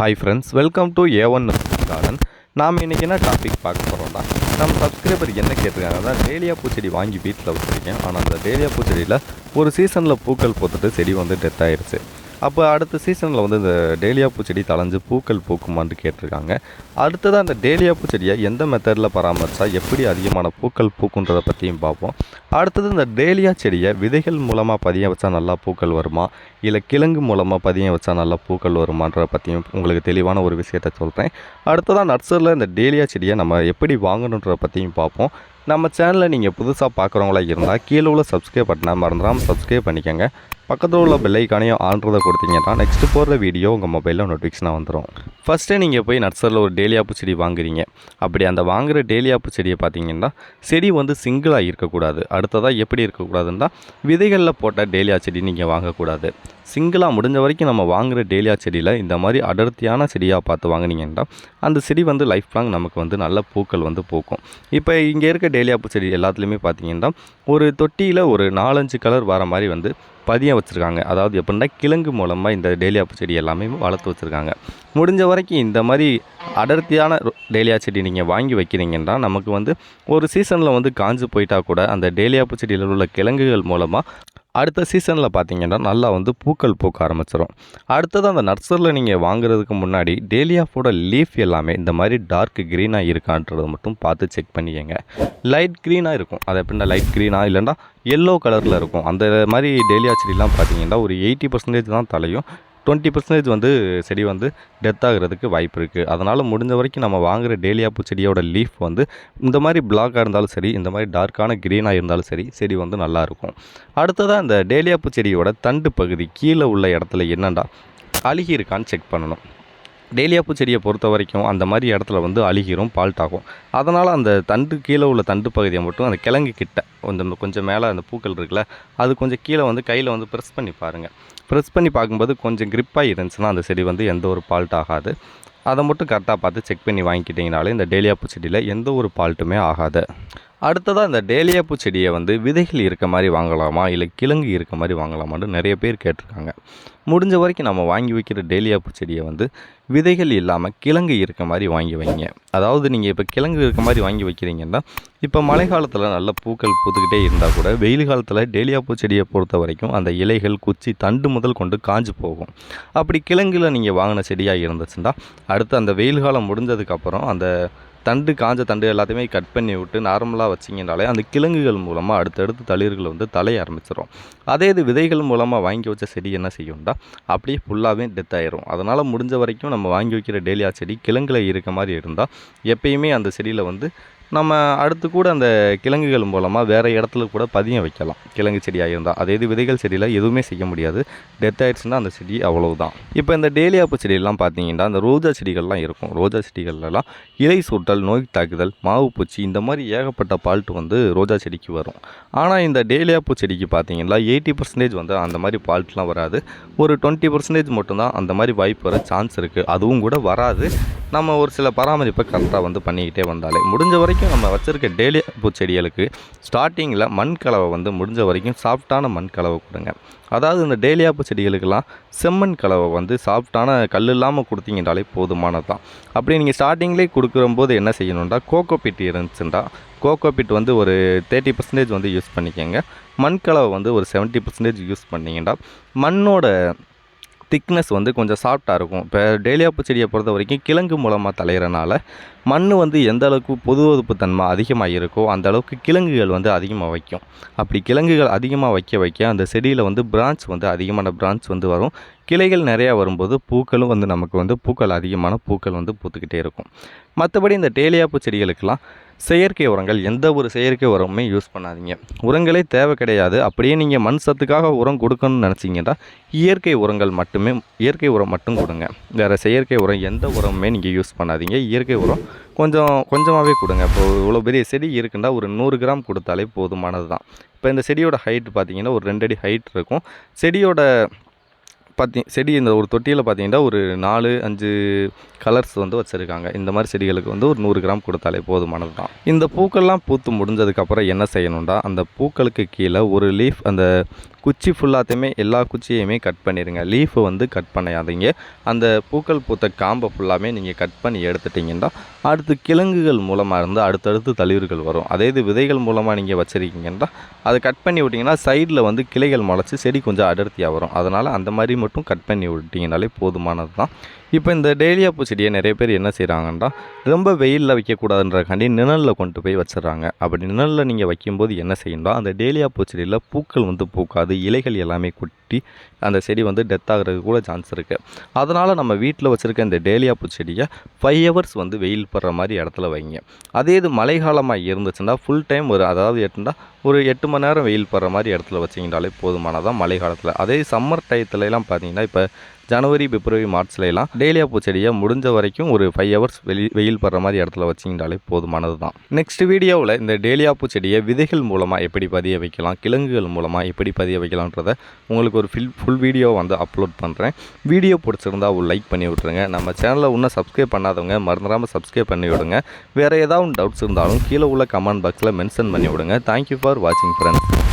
Hi friends welcome to A one garden நாம் இன்றைக்கி என்ன டாபிக் பார்க்க போகிறோம்னா நம்ம சப்ஸ்கிரைபர் என்ன கேட்டிருக்காங்கன்னா டேலியா பூச்செடி வாங்கி வீட்டில் வச்சுருக்கேன். ஆனால் அந்த டேலியா பூச்செடியில் ஒரு சீசனில் பூக்கள் பூத்துட்டு செடி வந்து டெத் ஆயிடுச்சு அப்போ அடுத்த சீசனில் வந்து இந்த டேலியா பூச்செடி தளைஞ்சு பூக்கள் பூக்குமான்னு கேட்டிருக்காங்க. அடுத்ததாக அந்த டேலியா பூச்செடியை எந்த மெத்தடில் பராமரித்தா எப்படி அதிகமான பூக்கள் பூக்குன்றதை பற்றியும் பார்ப்போம். அடுத்தது இந்த டேலியா செடியை விதைகள் மூலமாக பதிய வச்சா நல்லா பூக்கள் வருமா? இல்லை கிழங்கு மூலமாக பதிய வச்சா நல்லா பூக்கள் வருமான்றதை பற்றியும் உங்களுக்கு தெளிவான ஒரு விஷயத்த சொல்கிறேன் அடுத்ததாக நர்சரியில் இந்த டேலியா செடியை நம்ம எப்படி வாங்கணுன்றத பற்றியும் பார்ப்போம். நம்ம சேனலில் நீங்கள் புதுசாக பார்க்குறவங்களா இருந்தால் கீழே உள்ள சப்ஸ்கிரைப் பட்டனை மறந்துடாமல் சப்ஸ்கிரைப் பண்ணிக்கோங்க. பக்கத்தில் உள்ள பெல்லைக்கானையும் ஆன்றதை கொடுத்தீங்கன்னா நெக்ஸ்ட்டு போகிற வீடியோ உங்கள் மொபைலில் நோட்டிஃபிகேஷனாக வந்துடும் ஃபஸ்ட்டே நீங்கள் போய் நர்சரியில் ஒரு டேலியாப்பு செடி வாங்குறீங்க. அப்படி அந்த வாங்குகிற டேலியாப்பு செடியை பார்த்தீங்கன்னா செடி வந்து சிங்கிளாக இருக்கக்கூடாது. அடுத்ததாக எப்படி இருக்கக்கூடாதுன்னா விதைகளில் போட்ட டேலியா செடி நீங்கள் வாங்கக்கூடாது. சிங்கிளாக முடிஞ்ச வரைக்கும் நம்ம வாங்குகிற டேலியா செடியில் இந்த மாதிரி அடர்த்தியான செடியாக பார்த்து வாங்கினீங்கன்னா அந்த செடி வந்து லைஃப் லாங் நமக்கு வந்து நல்ல பூக்கள் வந்து பூக்கும். இப்போ இங்கே இருக்க டேலியாப்பு செடி எல்லாத்துலேயுமே பார்த்தீங்கன்னா ஒரு தொட்டியில் ஒரு நாலஞ்சு கலர் வர மாதிரி வந்து பதியம் வச்சுருக்காங்க. அதாவது எப்படின்னா கிழங்கு மூலமாக இந்த டேலியாப்பு செடி எல்லாமே வளர்த்து வச்சுருக்காங்க. முடிஞ்ச வரைக்கும் இந்த மாதிரி அடர்த்தியான டேலியா செடி நீங்கள் வாங்கி வைக்கிறீங்கன்னா நமக்கு வந்து ஒரு சீசனில் வந்து காஞ்சு போயிட்டா கூட அந்த டேலியாப்பு செடியில் உள்ள கிழங்குகள் மூலமாக அடுத்த சீசனில் பார்த்தீங்கன்னா நல்லா வந்து பூக்கள் பூக்க ஆரம்பிச்சிடும் அடுத்தது அந்த நர்சரியில் நீங்கள் வாங்குறதுக்கு முன்னாடி டேலியாஃபோட லீஃப் எல்லாமே இந்த மாதிரி டார்க் க்ரீனாக இருக்கான்றதை மட்டும் பார்த்து செக் பண்ணிக்கங்க. லைட் க்ரீனாக இருக்கும். அது எப்படின்னா லைட் க்ரீனாக இல்லைன்னா எல்லோ கலரில் இருக்கும். அந்த மாதிரி டேலியா செடிலாம் பார்த்தீங்கன்னா ஒரு எயிட்டி பர்சன்டேஜ் தான் தலையும். டுவெண்ட்டி பர்சன்டேஜ் வந்து செடி வந்து டெத் ஆகிறதுக்கு வாய்ப்பு இருக்குது அதனால் முடிஞ்ச வரைக்கும் நம்ம வாங்குகிற டேலியாப்பு செடியோட லீஃப் வந்து இந்த மாதிரி பிளாக்காக இருந்தாலும் சரி இந்த மாதிரி டார்க்கான க்ரீனாக இருந்தாலும் சரி செடி வந்து நல்லாயிருக்கும் அடுத்ததாக இந்த டேலியாப்பு செடியோட தண்டு பகுதி கீழே உள்ள இடத்துல என்னண்டா? அழுகி இருக்கான்னு செக் பண்ணணும். டேலியாப்பு செடியை பொறுத்த வரைக்கும் அந்த மாதிரி இடத்துல வந்து அழுகிரும் பால்ட் ஆகும். அதனால் அந்த தண்டு கீழே உள்ள தண்டு பகுதியை மட்டும் அந்த கிழங்கு கிட்ட கொஞ்சம் கொஞ்சம் மேலே அந்த பூக்கள் இருக்குல்ல அது கொஞ்சம் கீழே வந்து கையில் வந்து ப்ரெஸ் பண்ணி பாருங்கள் ப்ரெஸ் பண்ணி பார்க்கும்போது கொஞ்சம் கிரிப்பாக இருந்துச்சுன்னா அந்த செடி வந்து எந்த ஒரு பால்ட் ஆகாது. அதை மட்டும் கரெக்டாக பார்த்து செக் பண்ணி வாங்கிக்கிட்டிங்கனாலே இந்த டேலியாப்பு செடியில் எந்த ஒரு பால்ட்டுமே ஆகாது. அடுத்ததாக இந்த டேலியாப்பூ செடியை வந்து விதைகள் இருக்க மாதிரி வாங்கலாமா? இல்லை கிழங்கு இருக்க மாதிரி வாங்கலாமான்னு நிறைய பேர் கேட்டிருக்காங்க. முடிஞ்ச வரைக்கும் நம்ம வாங்கி வைக்கிற டேலியாப்பூ செடியை வந்து விதைகள் இல்லாமல் கிழங்கு இருக்க மாதிரி வாங்கி வைங்க. அதாவது நீங்கள் இப்போ கிழங்கு இருக்க மாதிரி வாங்கி வைக்கிறீங்கன்னா இப்போ மழை காலத்தில் நல்ல பூக்கள் பூத்துக்கிட்டே இருந்தால் கூட வெயில் காலத்தில் டேலியாப்பூ செடியை பொறுத்த வரைக்கும் அந்த இலைகள் குச்சி தண்டு முதல் கொண்டு காஞ்சு போகும். அப்படி கிழங்குல நீங்கள் வாங்கின செடியாக இருந்துச்சுன்னா அடுத்து அந்த வெயில் காலம் முடிஞ்சதுக்கப்புறம் அந்த தண்டு காஞ்ச தண்டு எல்லாத்தையுமே கட் பண்ணி விட்டு நார்மலாக வச்சிங்கனாலே அந்த கிழங்குகள் மூலமாக அடுத்தடுத்து தளிர்கள் வந்து தலைய ஆரம்பிச்சிடும் அதே இது விதைகள் மூலமாக வாங்கி வச்ச செடி என்ன செய்யும்டா அப்படியே ஃபுல்லாகவே டெத் ஆயிரும். அதனால் முடிஞ்ச வரைக்கும் நம்ம வாங்கி வைக்கிற டேலியா செடி கிழங்குல இருக்க மாதிரி இருந்தால் எப்பயுமே அந்த செடியில் வந்து நம்ம அடுத்து கூட அந்த கிழங்குகள் மூலமாக வேறு இடத்துல கூட பதியம் வைக்கலாம். கிழங்கு செடியாக இருந்தால் அதே இது விதைகள் செடியில் எதுவுமே செய்ய முடியாது. டெத் ஆயிடுச்சுன்னா அந்த செடி அவ்வளவுதான். இப்போ இந்த டேலியாப்பு செடியெல்லாம் பார்த்தீங்கன்னா அந்த ரோஜா செடிகள்லாம் இருக்கும். ரோஜா செடிகள்லாம் இலை சுட்டல் நோய் தாக்குதல் மாவு பூச்சி இந்த மாதிரி ஏகப்பட்ட பால்ட்டு வந்து ரோஜா செடிக்கு வரும். ஆனால் இந்த டேலியாப்பு செடிக்கு பார்த்தீங்கன்னா எயிட்டி பர்சன்டேஜ் வந்து அந்த மாதிரி பால்ட்லாம் வராது. ஒரு டுவெண்ட்டி பர்சன்டேஜ் மட்டும்தான் அந்த மாதிரி வாய்ப்பு வர சான்ஸ் இருக்குது அதுவும் கூட வராது. நம்ம ஒரு சில பராமரிப்பை கரெக்டாக வந்து பண்ணிக்கிட்டே வந்தாலே முடிஞ்ச வரைக்கும் நம்ம வச்சுருக்க டெய்லி பூச்செடிகளுக்கு ஸ்டார்டிங்கில் மண் கலவை வந்து முடிஞ்ச வரைக்கும் சாஃப்டான மண் கலவை கொடுங்க. அதாவது இந்த டேலியாப்பு செடிகளுக்கெல்லாம் செம்மண் கலவை வந்து சாஃப்டான கல் இல்லாமல் கொடுத்தீங்கன்றாலே போதுமானது தான் அப்படி நீங்கள் ஸ்டார்டிங்லேயே கொடுக்குறம்போது என்ன செய்யணும்டா கோகோ பிட் இருந்துச்சுண்டா கோகோ பிட் வந்து ஒரு தேர்ட்டி பர்சன்டேஜ் வந்து யூஸ் பண்ணிக்கோங்க. மண் கலவை வந்து ஒரு செவன்ட்டி பர்சன்டேஜ் யூஸ் பண்ணிங்கன்னா மண்ணோட திக்னஸ் வந்து கொஞ்சம் சாஃப்டாக இருக்கும். இப்போ டேலியாப்பு செடியை பொறுத்த வரைக்கும் கிழங்கு மூலமாக தலையிறனால மண் வந்து எந்த அளவுக்கு பொதுவதுப்பு தன்மை அதிகமாக இருக்கோ அந்த அளவுக்கு கிழங்குகள் வந்து அதிகமாக வைக்கும். அப்படி கிழங்குகள் அதிகமாக வைக்க வைக்க அந்த செடியில் வந்து பிரான்ச் வந்து அதிகமான பிரான்ச் வந்து வரும். கிளைகள் நிறையா வரும்போது பூக்களும் வந்து நமக்கு வந்து பூக்கள் அதிகமான பூக்கள் வந்து பூத்துக்கிட்டே இருக்கும். மற்றபடி இந்த டேலியாப்பு செடிகளுக்கெல்லாம் செயற்கை உரங்கள் எந்த ஒரு செயற்கை உரமுமே யூஸ் பண்ணாதீங்க. உரங்களே தேவை கிடையாது. அப்படியே நீங்கள் மண் சத்துக்காக உரம் கொடுக்கணும்னு நினச்சிங்கன்னா இயற்கை உரங்கள் மட்டுமே இயற்கை உரம் மட்டும் கொடுங்க. வேறு செயற்கை உரம் எந்த உரமுமே நீங்கள் யூஸ் பண்ணாதீங்க. இயற்கை உரம் கொஞ்சம் கொஞ்சமாகவே கொடுங்க. இப்போது இவ்வளோ பெரிய செடி இருக்குன்னா ஒரு நூறு கிராம் கொடுத்தாலே போதுமானது தான் இப்போ இந்த செடியோட ஹைட் பார்த்தீங்கன்னா ஒரு ரெண்டு அடி ஹைட் இருக்கும். செடியோட பார்த்தி செடி இந்த ஒரு தொட்டியில் பார்த்தீங்கன்னா ஒரு நாலு அஞ்சு கலர்ஸ் வந்து வச்சுருக்காங்க. இந்த மாதிரி செடிகளுக்கு வந்து ஒரு நூறு கிராம் கொடுத்தாலே போதுமானது தான் இந்த பூக்கள்லாம் பூத்து முடிஞ்சதுக்கப்புறம் என்ன செய்யணும்டா? அந்த பூக்களுக்கு கீழே ஒரு லீஃப் அந்த குச்சி ஃபுல்லாத்தையுமே எல்லா குச்சியையுமே கட் பண்ணிடுங்க லீஃபை வந்து கட் பண்ணாதீங்க. அந்த பூக்கள் பூத்த காம்பை ஃபுல்லாமே நீங்கள் கட் பண்ணி எடுத்துட்டிங்கன்னா அடுத்து கிழங்குகள் மூலமாக இருந்து அடுத்தடுத்து தளிர்கள் வரும். அதே இது விதைகள் மூலமாக நீங்கள் வச்சுருக்கீங்கன்னா அதை கட் பண்ணி விட்டிங்கன்னா சைடில் வந்து கிளைகள் முளைச்சி செடி கொஞ்சம் அடர்த்தியாக வரும். அதனால் அந்த மாதிரி மட்டும் கட் பண்ணி விட்டிங்கனாலே போதுமானது தான் இப்போ இந்த டேலியா செடியை நிறைய பேர் என்ன செய்கிறாங்கன்னா ரொம்ப வெயிலில் வைக்கக்கூடாதுன்றக்காண்டி நிழலில் கொண்டு போய் வச்சிடறாங்க. அப்படி நிழலில் நீங்கள் வைக்கும்போது என்ன செய்யணும் அந்த டேலியா பூச்செடியில் பூக்கள் வந்து பூக்காது. இலைகள் எல்லாமே கொட்டி அந்த செடி வந்து டெத் ஆகிறதுக்கு கூட சான்ஸ் இருக்குது அதனால் நம்ம வீட்டில் வச்சுருக்க இந்த டேலியா பூச்செடியை ஃபைவ் ஹவர்ஸ் வந்து வெயில் படுற மாதிரி இடத்துல வைங்க. அதே இது மழைக்காலமாக இருந்துச்சுன்னா ஃபுல் டைம் ஒரு அதாவது எட்டுனா ஒரு எட்டு மணி நேரம் வெயில் படுற மாதிரி இடத்துல வச்சிங்கனாலே போதுமானதான் மழை காலத்தில். அதே சம்மர் டயத்துலலாம் பார்த்தீங்கன்னா இப்போ ஜனவரி பிப்ரவரி மார்ச்ல எல்லாம் டேலியா பூச்செடியை முடிஞ்ச வரைக்கும் ஒரு ஃபைவ் ஹவர்ஸ் வெளி வெயில் படுற மாதிரி இடத்துல வச்சிங்கனாலே போதுமானது தான் நெக்ஸ்ட் வீடியோவில் இந்த டேலியா பூச்செடியை விதைகள் மூலமாக எப்படி பதிய வைக்கலாம் கிழங்குகள் மூலமாக எப்படி பதிய வைக்கலான்றத உங்களுக்கு ஒரு ஃபில் ஃபுல் வீடியோ வந்து அப்லோட் பண்ணுறேன் வீடியோ பிடிச்சிருந்தா ஒரு லைக் பண்ணி விட்ருங்க நம்ம சேனலில் இன்னும் சப்ஸ்கிரைப் பண்ணாதவங்க மறந்துடாமல் சப்ஸ்கிரைப் பண்ணி விடுங்க. வேறு ஏதாவது டவுட்ஸ் இருந்தாலும் கீழே உள்ள கமெண்ட் பாக்ஸில் மென்ஷன் பண்ணி விடுங்க. தேங்க்யூ ஃபார் வாட்சிங் ஃப்ரெண்ட்ஸ்